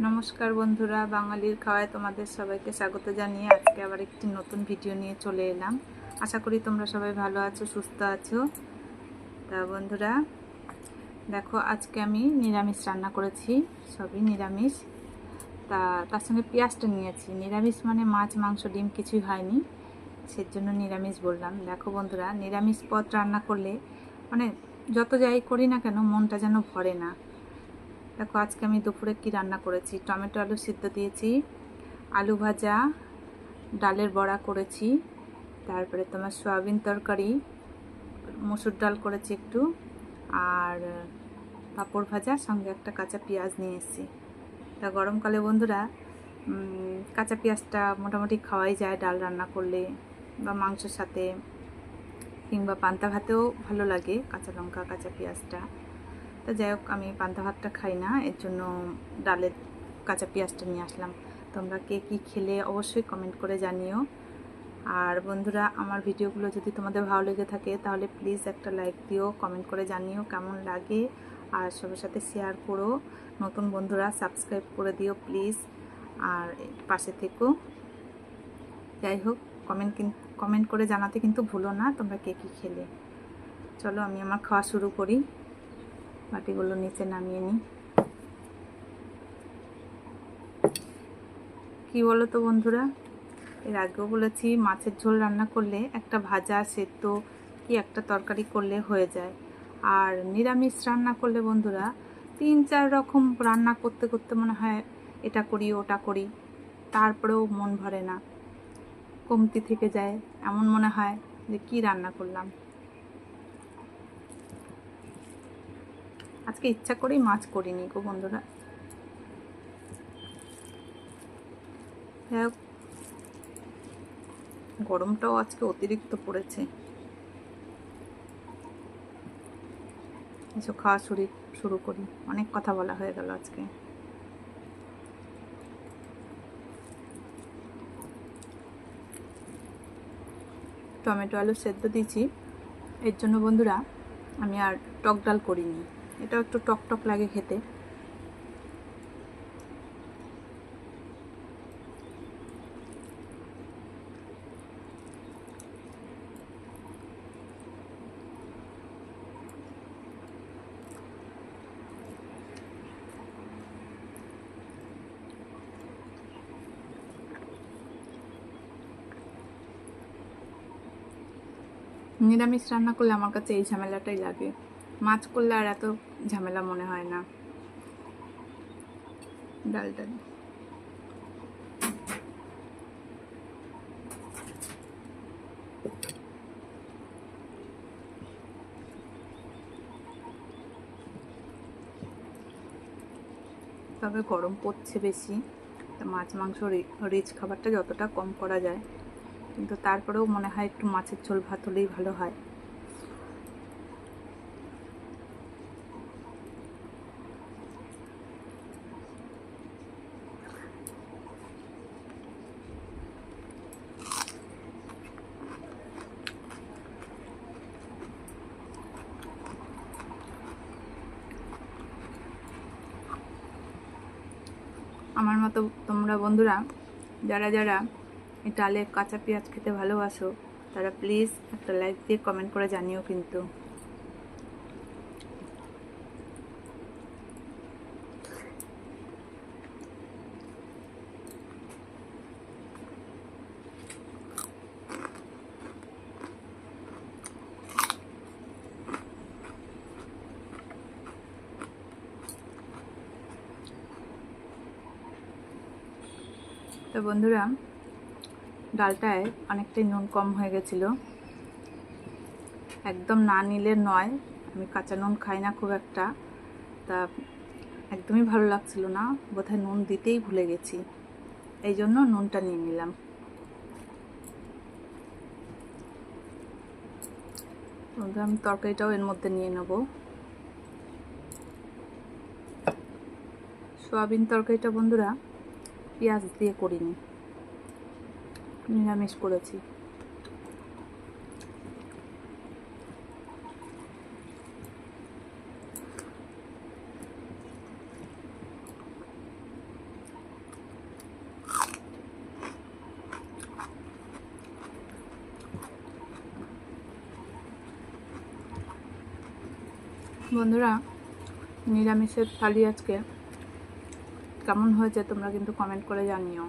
নমস্কার বন্ধুরা, বাঙালির খাওয়ায় তোমাদের সবাইকে স্বাগত জানিয়ে আজকে আবার একটি নতুন ভিডিও নিয়ে চলে এলাম। আশা করি তোমরা সবাই ভালো আছো, সুস্থ আছো। তা বন্ধুরা, দেখো, আজকে আমি নিরামিষ রান্না করেছি, সবই নিরামিষ। তা তার সঙ্গে পেঁয়াজটা নিয়েছি। নিরামিষ মানে মাছ, মাংস, ডিম কিছুই হয়নি সের জন্য নিরামিষ বললাম। দেখো বন্ধুরা, নিরামিষ পদ রান্না করলে মানে যত যাই করি না কেন মনটা যেন ভরে না। দেখো, আজকে আমি দুপুরে কি রান্না করেছি? টমেটো, আলু সিদ্ধ দিয়েছি, আলু ভাজা, ডালের বড়া করেছি, তারপরে তোমার সয়াবিন তরকারি, মুসুর ডাল করেছি একটু, আর পাঁপড় ভাজা, সঙ্গে একটা কাঁচা পেঁয়াজ নিয়ে এসেছি। তা গরমকালে বন্ধুরা কাঁচা পেঁয়াজটা মোটামুটি খাওয়াই যায়, ডাল রান্না করলে বা মাংসের সাথে কিংবা পান্তা ভাতেও ভালো লাগে, কাঁচা লঙ্কা, কাঁচা পেঁয়াজটা। তা যাই হোক, আমি পান্তা ভাতটা খাই না, এর জন্য ডালের কাঁচা পেঁয়াজটা নিয়ে আসলাম। তোমরা কে কী খেলে অবশ্যই কমেন্ট করে জানিও। আর বন্ধুরা, আমার ভিডিওগুলো যদি তোমাদের ভালো লেগে থাকে, তাহলে প্লিজ একটা লাইক দিও কমেন্ট করে জানিও কেমন লাগে। আর সবার সাথে শেয়ার করো। নতুন বন্ধুরা সাবস্ক্রাইব করে দিও প্লিজ আর পাশে থেকো। যাই হোক কমেন্ট কমেন্ট করে জানাতে কিন্তু ভুলো না, তোমরা কে কী খেলে। চলো, আমি আমার খাওয়া শুরু করি। বাটিগুলো নিচে নামিয়ে নিই। কি বলো তো বন্ধুরা? এর আগেও বলেছি, মাছের ঝোল রান্না করলে একটা ভাজা, সেদ্ধ কি একটা তরকারি করলে হয়ে যায়। আর নিরামিষ রান্না করলে বন্ধুরা, তিন চার রকম রান্না করতে করতে মনে হয় এটা করি, ওটা করি, তারপরেও মন ভরে না। কমতি থেকে যায়, এমন মনে হয় যে কি রান্না করলাম। আজকে ইচ্ছা করেই মাছ করিনি গো বন্ধুরা। গরমটাও আজকে অতিরিক্ত পড়েছে। এসব খাওয়া শুরু শুরু করি। অনেক কথা বলা হয়ে গেল আজকে। টমেটো আলু সেদ্ধ দিয়েছি। এর জন্য বন্ধুরা, আমি আর টক ডাল করিনি। এটাও একটু টক টক লাগে খেতে। নিরামিষ রান্না করলে আমার কাছে এই ঝামেলাটাই লাগে। মাছ করলে আর এত ঝামেলা মনে হয় না। ডাল ডাল তবে গরম পড়ছে বেশি মাছ মাংস রিচ খাবারটা যতটা কম করা যায়। কিন্তু তারপরেও মনে হয় একটু মাছের ঝোল ভাত হলেই ভালো হয়। আমার মতো তোমরা বন্ধুরা, যারা যারা ডালে কাঁচা পেঁয়াজ খেতে ভালোবাসো, তারা প্লিজ একটা লাইক দিয়ে কমেন্ট করে জানিও কিন্তু। তো বন্ধুরা, ডালটায় অনেকটাই নুন কম হয়ে গেছিল। একদম না নিলে নয়, আমি কাঁচা নুন খাই না খুব একটা। তা একদমই ভালো লাগছিল না, বোধহয় নুন দিতেই ভুলে গেছি। এই জন্য নুনটা নিয়ে নিলাম। আমি তরকারিটাও এর মধ্যে নিয়ে নেব। সোয়াবিন তরকারিটা বন্ধুরা পেঁয়াজ দিয়ে করিনি। নিরামিষ করেছি। বন্ধুরা নিরামিষের থালি আজকে কেমন হয়েছে তোমরা কিন্তু কমেন্ট করে জানিও।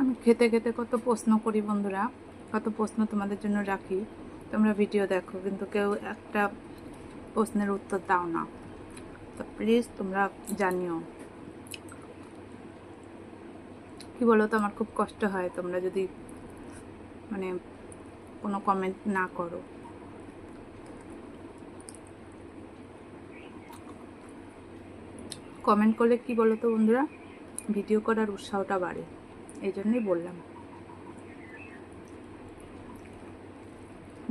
আমি খেতে খেতে কত প্রশ্ন করি বন্ধুরা, কত প্রশ্ন তোমাদের জন্য রাখি। তোমরা ভিডিও দেখো, কিন্তু কেউ একটা প্রশ্নের উত্তর দাও না তো প্লিজ তোমরা জানিও কি বলো তো আমার খুব কষ্ট হয় তোমরা যদি মানে কোনো কমেন্ট না করো কমেন্ট করলে কি বলো তো বন্ধুরা ভিডিও করার উৎসাহটা বাড়ে এই জন্যই বললাম।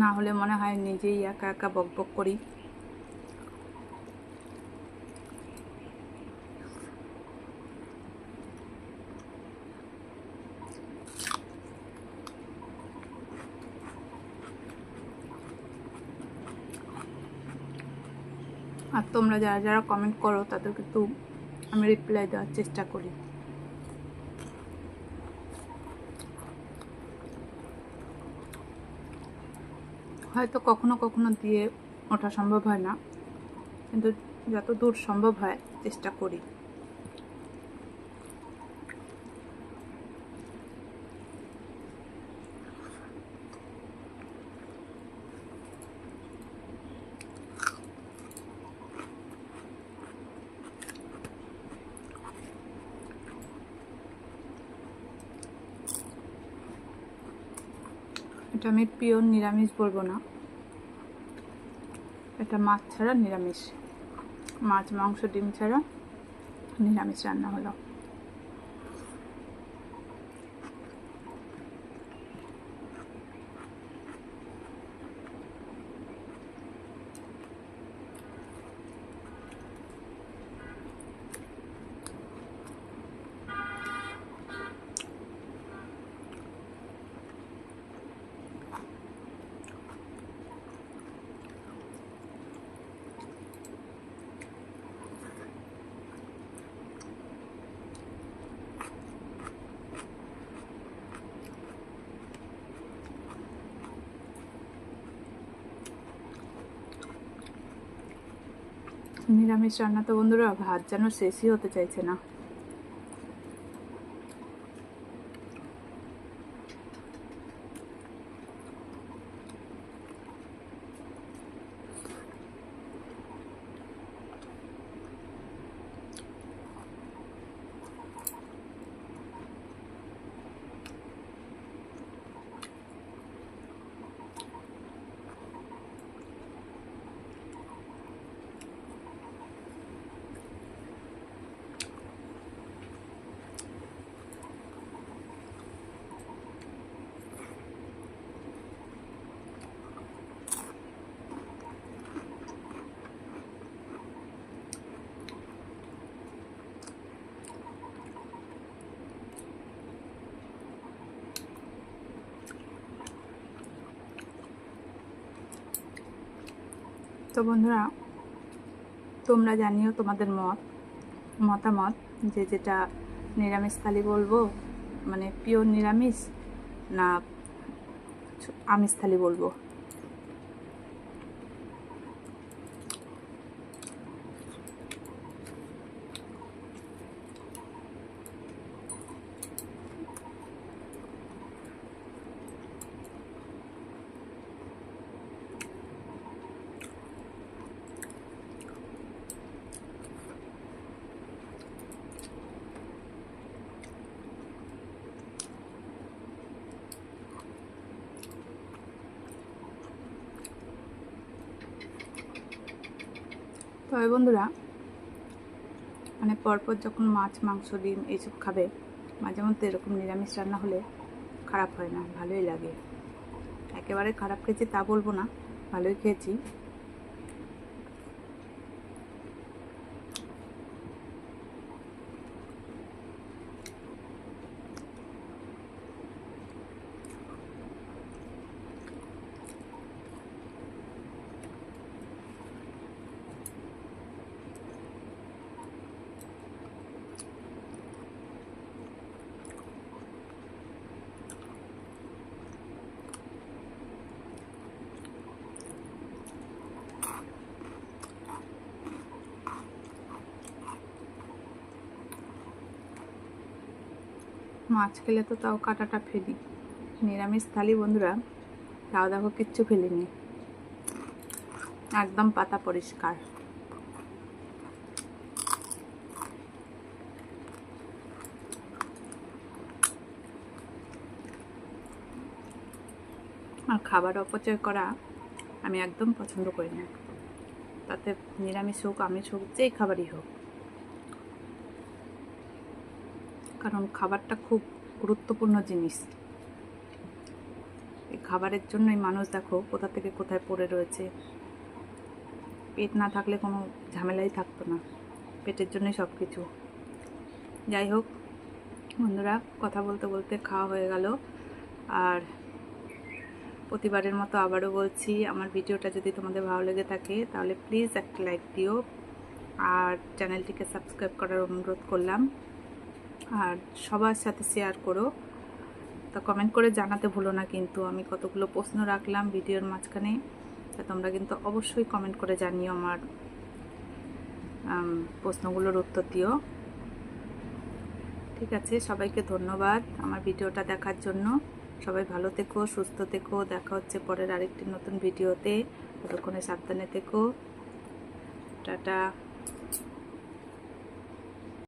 না হলে মনে হয় নিজেই একা একা বক বক করি। আর তোমরা যারা যারা কমেন্ট করো তাদের কিন্তু আমি রিপ্লাই দেওয়ার চেষ্টা করি। হয়তো কখনো কখনো দিয়ে ওঠা সম্ভব হয় না, কিন্তু যত দূর সম্ভব হয়, চেষ্টা করি। এটা আমি পিওর নিরামিষ বলব না। এটা মাছ ছাড়া নিরামিষ। মাছ, মাংস, ডিম ছাড়া নিরামিষ রান্না হলো। নিরামিষ রান্না তো বন্ধুরা ভাত যেন শেষই হতে চাইছে না। তো বন্ধুরা, তোমরা জানিও তোমাদের মত, মতামত যে যেটা নিরামিষ থালি বলব মানে পিওর নিরামিষ না আমিষ থালি বলব। তবে বন্ধুরা মানে পরপর যখন মাছ, মাংস, ডিম এইসব খাবে, মাঝে মধ্যে এরকম নিরামিষ রান্না হলে খারাপ হয় না, ভালোই লাগে। একেবারে খারাপ খেয়েছি তা বলব না, ভালোই খেয়েছি। মাছ খেলে তো তাও কাটাটা ফেলি। নিরামিষ থালি বন্ধুরা, তাও দেখো কিচ্ছু ফেলিনি। একদম পাতা পরিষ্কার। আর খাবার অপচয় করা আমি একদম পছন্দ করি না। তাতে নিরামিষ হোক, আমিষ হোক, যেই খাবারই হোক। কারণ খাবারটা খুব গুরুত্বপূর্ণ জিনিস। এই খাবারের জন্যই মানুষ দেখো কোথা থেকে কোথায় পড়ে রয়েছে। পেট না থাকলে কোনো ঝামেলাই থাকতো না। পেটের জন্যই সব কিছু যাই হোক, বন্ধুরা, কথা বলতে বলতে খাওয়া হয়ে গেল। আর প্রতিবারের মতো আবারও বলছি, আমার ভিডিওটা যদি তোমাদের ভালো লেগে থাকে, তাহলে প্লিজ একটা লাইক দিও। আর চ্যানেলটিকে সাবস্ক্রাইব করার অনুরোধ করলাম। আর সবার সাথে শেয়ার করো। তা কমেন্ট করে জানাতে ভুলো না কিন্তু আমি কতগুলো প্রশ্ন রাখলাম ভিডিওর মাঝখানে। তা তোমরা কিন্তু অবশ্যই কমেন্ট করে জানিও আমার প্রশ্নগুলোর উত্তর দিও। ঠিক আছে, সবাইকে ধন্যবাদ আমার ভিডিওটা দেখার জন্য। সবাই ভালো থেকো, সুস্থ থেকো, দেখা হচ্ছে পরের আরেকটি নতুন ভিডিওতে। ততক্ষণে সাবধানে থেকো। টাটা।